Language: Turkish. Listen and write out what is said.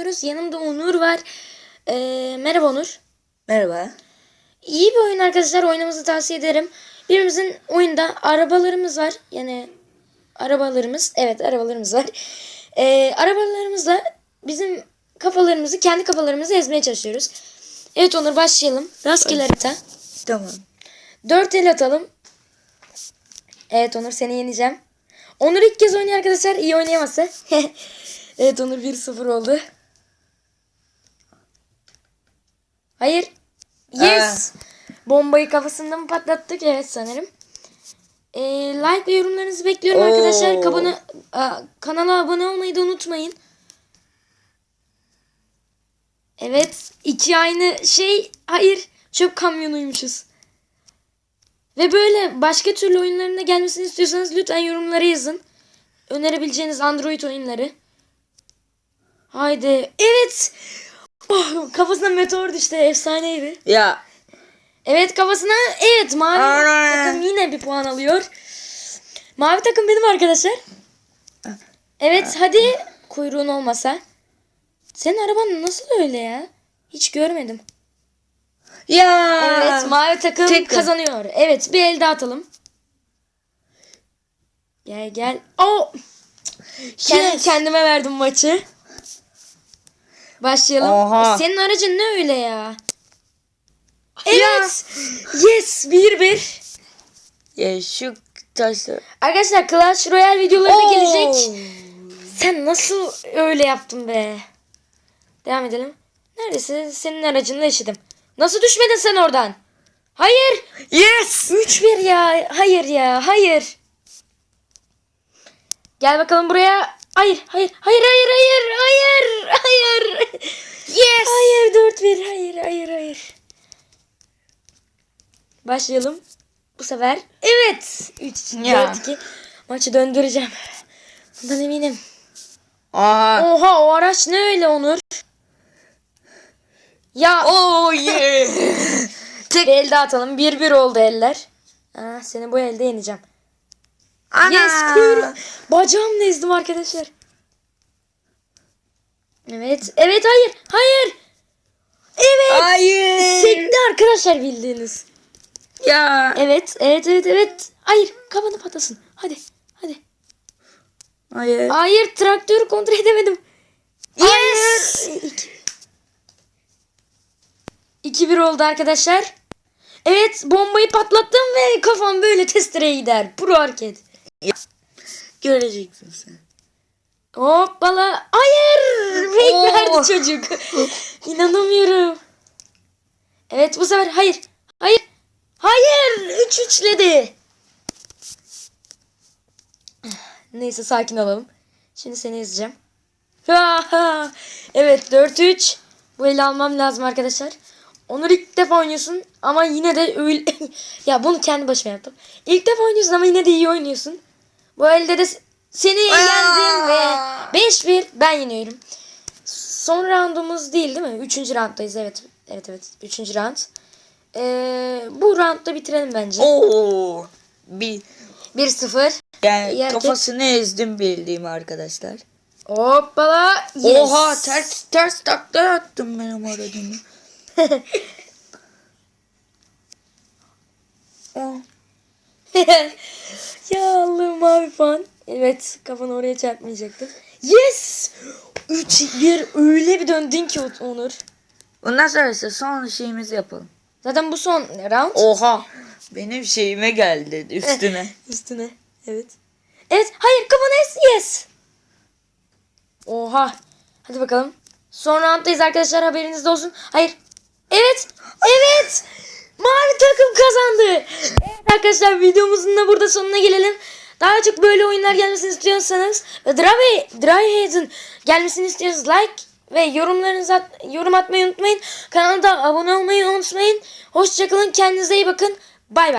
oynuyoruz. Yanımda Onur var. Ee, merhaba Onur. Merhaba. İyi bir oyun arkadaşlar. Oynamanızı tavsiye ederim. Birimizin oyunda arabalarımız var. Yani arabalarımız. Evet arabalarımız var. Ee, arabalarımızla bizim kafalarımızı, kendi kafalarımızı ezmeye çalışıyoruz. Evet Onur başlayalım. Rastgele harita. Tamam. Dört el atalım. Evet Onur seni yeneceğim. Onur ilk kez oynuyor arkadaşlar. İyi oynayamazsa. evet Onur 1-0 oldu. Hayır. Yes. Bombayı kafasında mı patlattık? Evet sanırım. Ee, like ve yorumlarınızı bekliyorum Oo. arkadaşlar. Kabana, Aa, kanala abone olmayı da unutmayın. Evet. iki aynı şey. Hayır. Çöp kamyonuymuşuz. Ve böyle başka türlü oyunların da gelmesini istiyorsanız lütfen yorumlara yazın. Önerebileceğiniz Android oyunları. Haydi. Evet. Kafasına meteor düştü. Efsaneydi. Ya. Evet kafasına evet mavi Ana. takım yine bir puan alıyor. Mavi takım benim arkadaşlar. Evet hadi kuyruğun olmasa. Senin araban nasıl öyle ya? Hiç görmedim. Ya. Evet mavi takım Tek- kazanıyor. Evet bir el daha atalım. Gel gel. Oh! Kendim, Yes. kendime verdim maçı. Başlayalım. Oha. Senin aracın ne öyle ya? Evet. Yes 1-1. Ya şu taşı. Arkadaşlar Clash Royale videoları da gelecek. Sen nasıl öyle yaptın be? Devam edelim. Neredesin? Senin aracınla eşitim. Nasıl düşmedin sen oradan? Hayır. Yes. 3-1 ya. Hayır ya. Hayır. Gel bakalım buraya. Hayır. Hayır. Hayır. Hayır. Hayır. Hayır. Hayır. Yes. Hayır 4-1. Hayır. Hayır. Hayır. Başlayalım. Bu sefer. Evet. 3 Ya. 4-2. Maçı döndüreceğim. Bundan eminim. Aha. Oha o araç ne öyle Onur? Ya Oh yeah. tek bir el daha atalım. 1-1 oldu eller. Aa, seni bu elde yeneceğim. Ana. Yes kuyruğu. Bacağımla ezdim arkadaşlar. Evet. Evet hayır. Hayır. Evet. Hayır. Sekti arkadaşlar bildiğiniz. Ya. Evet. Evet evet evet. Hayır. Kafanı patlasın. Hadi. Hadi. Hayır. Hayır. Traktörü kontrol edemedim. Yes. Hayır. 2-1 oldu arkadaşlar. Evet bombayı patlattım ve kafam böyle testereye gider. Pro hareket. Göreceksin sen. Hoppala. Hayır. Fake Oo. verdi çocuk. İnanamıyorum. Evet bu sefer hayır. Hayır. Hayır. 3 üçledi. Neyse sakin olalım. Şimdi seni izleyeceğim. evet 4-3. Bu eli almam lazım arkadaşlar. Onur ilk defa oynuyorsun ama yine de öyle... ya bunu kendi başıma yaptım. İlk defa oynuyorsun ama yine de iyi oynuyorsun. Bu elde de seni yendim ve 5-1 ben yeniyorum. Son roundumuz değil değil mi? Üçüncü rounddayız evet. Evet evet. Üçüncü round. Ee, bu roundda bitirelim bence. Oo. Bir 1-0. yani hareket. kafasını ezdim bildiğim arkadaşlar. Hoppala. Yes. Oha ters ters takla attım benim aracımı. Oh. ya Allah'ım mavi puan. Evet kafanı oraya çarpmayacaktım. Yes. 3-1 öyle bir döndün ki Onur. Bundan sonrası son şeyimizi yapalım. Zaten bu son round. Oha. Benim şeyime geldi üstüne. Üstüne. Evet. Evet. Hayır kafanı es. Yes. Oha. Hadi bakalım. Son rounddayız arkadaşlar haberiniz olsun. Hayır. Evet. Evet. Mavi takım kazandı. Evet arkadaşlar videomuzun da burada sonuna gelelim. Daha çok böyle oyunlar gelmesini istiyorsanız ve Dry, Dryhaven gelmesini istiyorsanız like ve yorumlarınızı at, yorum atmayı unutmayın. Kanala da abone olmayı unutmayın. Hoşçakalın. Kendinize iyi bakın. Bay bay.